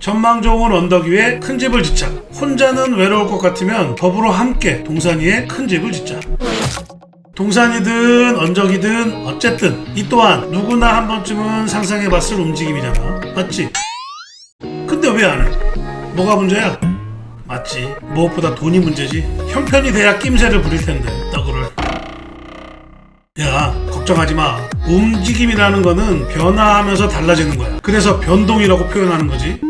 전망 좋은 언덕 위에 큰 집을 짓자. 혼자는 외로울 것 같으면 더불어 함께 동산 위에 큰 집을 짓자. 동산이든 언덕이든 어쨌든 이 또한 누구나 한 번쯤은 상상해봤을 움직임이잖아. 맞지? 근데 왜 안 해? 뭐가 문제야? 맞지. 무엇보다 돈이 문제지. 형편이 돼야 낌새를 부릴 텐데 떡을. 야 걱정하지 마. 움직임이라는 거는 변화하면서 달라지는 거야. 그래서 변동이라고 표현하는 거지.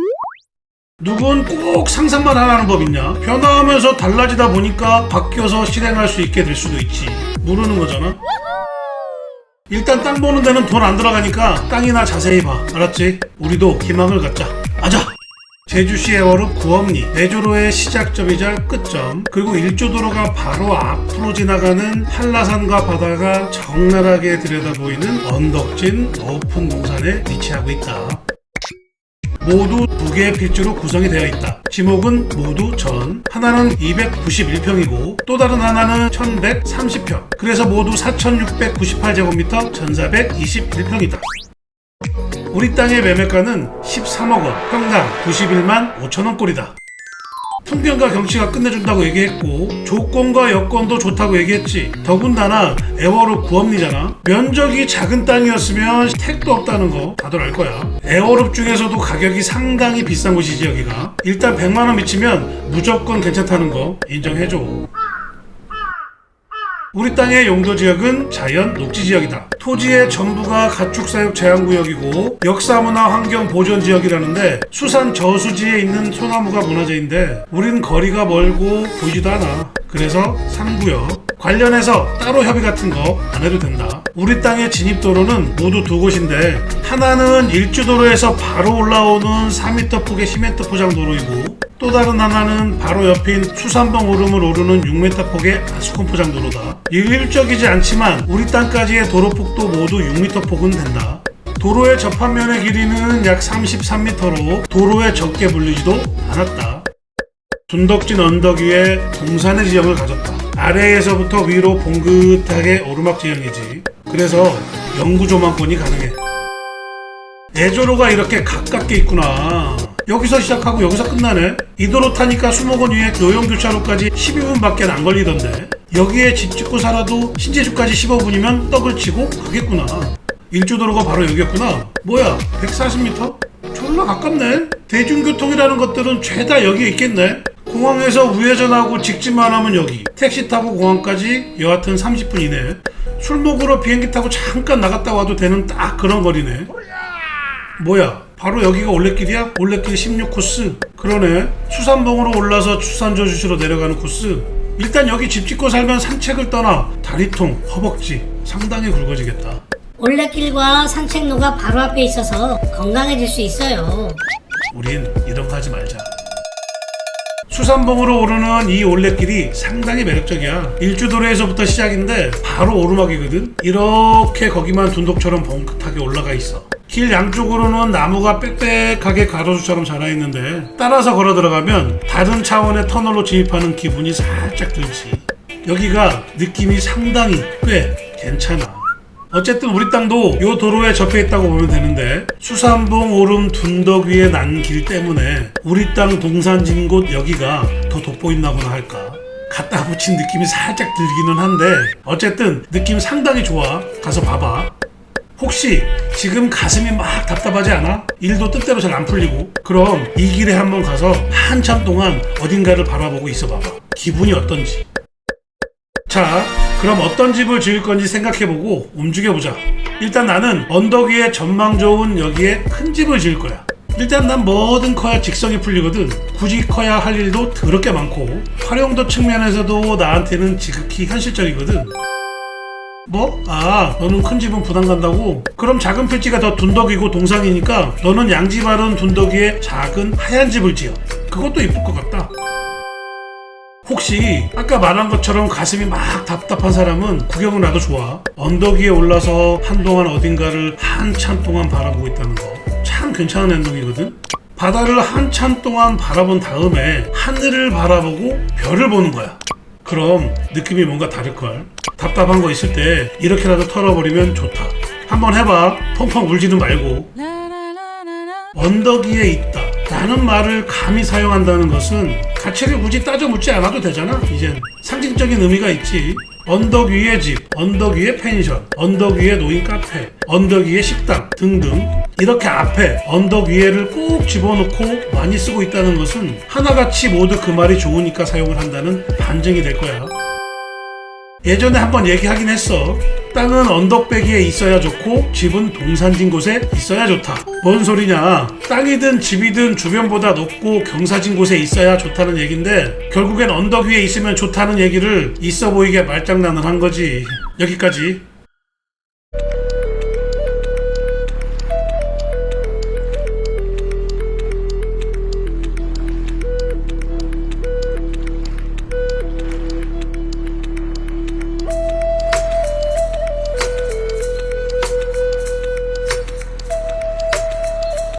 누군 꼭 상상만 하라는 법 있냐? 변화하면서 달라지다 보니까 바뀌어서 실행할 수 있게 될 수도 있지. 모르는 거잖아. 일단 땅 보는 데는 돈 안 들어가니까 땅이나 자세히 봐. 알았지? 우리도 희망을 갖자. 아자! 제주시 해월읍 구엄리 내조로의 시작점이자 끝점 그리고 일조도로가 바로 앞으로 지나가는 한라산과 바다가 적나라하게 들여다보이는 언덕진 높은 동산에 위치하고 있다. 모두 두 개의 필지로 구성이 되어 있다. 지목은 모두 전. 하나는 291평이고 또 다른 하나는 1130평. 그래서 모두 4698제곱미터 1421평이다. 우리 땅의 매매가는 13억 원, 평당 91만 5천 원꼴이다. 풍경과 경치가 끝내준다고 얘기했고 조건과 여건도 좋다고 얘기했지. 더군다나 애월읍 구엄리잖아. 면적이 작은 땅이었으면 택도 없다는 거 다들 알 거야. 애월읍 중에서도 가격이 상당히 비싼 곳이지 여기가. 일단 100만원 미치면 무조건 괜찮다는 거 인정해줘 우리 땅의 용도 지역은 자연 녹지 지역이다. 토지의 전부가 가축사육 제한구역이고 역사문화 환경 보존 지역이라는데 수산 저수지에 있는 소나무가 문화재인데 우린 거리가 멀고 보이지도 않아. 그래서 3구역 관련해서 따로 협의 같은 거 안 해도 된다. 우리 땅의 진입도로는 모두 두 곳인데 하나는 일주도로에서 바로 올라오는 4m 폭의 시멘트 포장 도로이고 또 다른 하나는 바로 옆인 수산봉 오름을 오르는 6m 폭의 아스콘 포장 도로다. 일률적이지 않지만 우리 땅까지의 도로 폭도 모두 6m 폭은 된다. 도로의 접합면의 길이는 약 33m로 도로에 적게 불리지도 않았다. 둔덕진 언덕 위에 동산의 지형을 가졌다. 아래에서부터 위로 봉긋하게 오르막 지형이지. 그래서 영구 조망권이 가능해. 내조로가 이렇게 가깝게 있구나. 여기서 시작하고 여기서 끝나네. 이 도로 타니까 수목원 위에 노영교차로까지 12분밖에 안 걸리던데. 여기에 집 짓고 살아도 신제주까지 15분이면 떡을 치고 가겠구나. 일주도로가 바로 여기였구나. 뭐야, 140m? 졸라 가깝네. 대중교통이라는 것들은 죄다 여기에 있겠네. 공항에서 우회전하고 직진만 하면 여기. 택시 타고 공항까지 여하튼 30분 이내. 술 먹으러 비행기 타고 잠깐 나갔다 와도 되는 딱 그런 거리네. 뭐야? 바로 여기가 올레길이야? 올레길 16코스? 그러네. 수산봉으로 올라서 추산저 주시로 내려가는 코스. 일단 여기 집 짓고 살면 산책을 떠나 다리통, 허벅지 상당히 굵어지겠다. 올레길과 산책로가 바로 앞에 있어서 건강해질 수 있어요. 우린 이런 거 하지 말자. 수산봉으로 오르는 이 올레길이 상당히 매력적이야. 일주도로에서부터 시작인데 바로 오르막이거든. 이렇게 거기만 둔독처럼 봉긋하게 올라가 있어. 길 양쪽으로는 나무가 빽빽하게 가로수처럼 자라 있는데 따라서 걸어 들어가면 다른 차원의 터널로 진입하는 기분이 살짝 들지. 여기가 느낌이 상당히 꽤 괜찮아. 어쨌든 우리 땅도 요 도로에 접해 있다고 보면 되는데 수산봉 오름 둔덕 위에 난 길 때문에 우리 땅 동산진 곳 여기가 더 돋보인다고나 할까? 갖다 붙인 느낌이 살짝 들기는 한데 어쨌든 느낌 상당히 좋아. 가서 봐봐. 혹시 지금 가슴이 막 답답하지 않아? 일도 뜻대로 잘 안 풀리고. 그럼 이 길에 한번 가서 한참 동안 어딘가를 바라보고 있어 봐봐. 기분이 어떤지. 자, 그럼 어떤 집을 지을 건지 생각해보고 움직여보자. 일단 나는 언덕 위에 전망 좋은 여기에 큰 집을 지을 거야. 일단 난 뭐든 커야 직성이 풀리거든. 굳이 커야 할 일도 더럽게 많고 활용도 측면에서도 나한테는 지극히 현실적이거든. 뭐? 아, 너는 큰 집은 부담 간다고? 그럼 작은 필지가 더 둔덕이고 동상이니까 너는 양지 바른 둔덕 위에 작은 하얀 집을 지어. 그것도 이쁠 것 같다. 혹시 아까 말한 것처럼 가슴이 막 답답한 사람은 구경은 나도 좋아. 언덕 위에 올라서 한동안 어딘가를 한참 동안 바라보고 있다는 거. 참 괜찮은 행동이거든? 바다를 한참 동안 바라본 다음에 하늘을 바라보고 별을 보는 거야. 그럼 느낌이 뭔가 다를걸. 답답한 거 있을 때 이렇게라도 털어버리면 좋다. 한번 해봐. 펑펑 울지는 말고. 언덕 위에 있다. 라는 말을 감히 사용한다는 것은 가치를 굳이 따져 묻지 않아도 되잖아. 이젠 상징적인 의미가 있지. 언덕 위의 집, 언덕 위의 펜션, 언덕 위의 노인 카페, 언덕 위의 식당 등등 이렇게 앞에 언덕 위에를 꼭 집어넣고 많이 쓰고 있다는 것은 하나같이 모두 그 말이 좋으니까 사용을 한다는 반증이 될 거야. 예전에 한번 얘기하긴 했어. 땅은 언덕배기에 있어야 좋고 집은 동산진 곳에 있어야 좋다. 뭔 소리냐? 땅이든 집이든 주변보다 높고 경사진 곳에 있어야 좋다는 얘긴데 결국엔 언덕 위에 있으면 좋다는 얘기를 있어 보이게 말장난을 한 거지. 여기까지.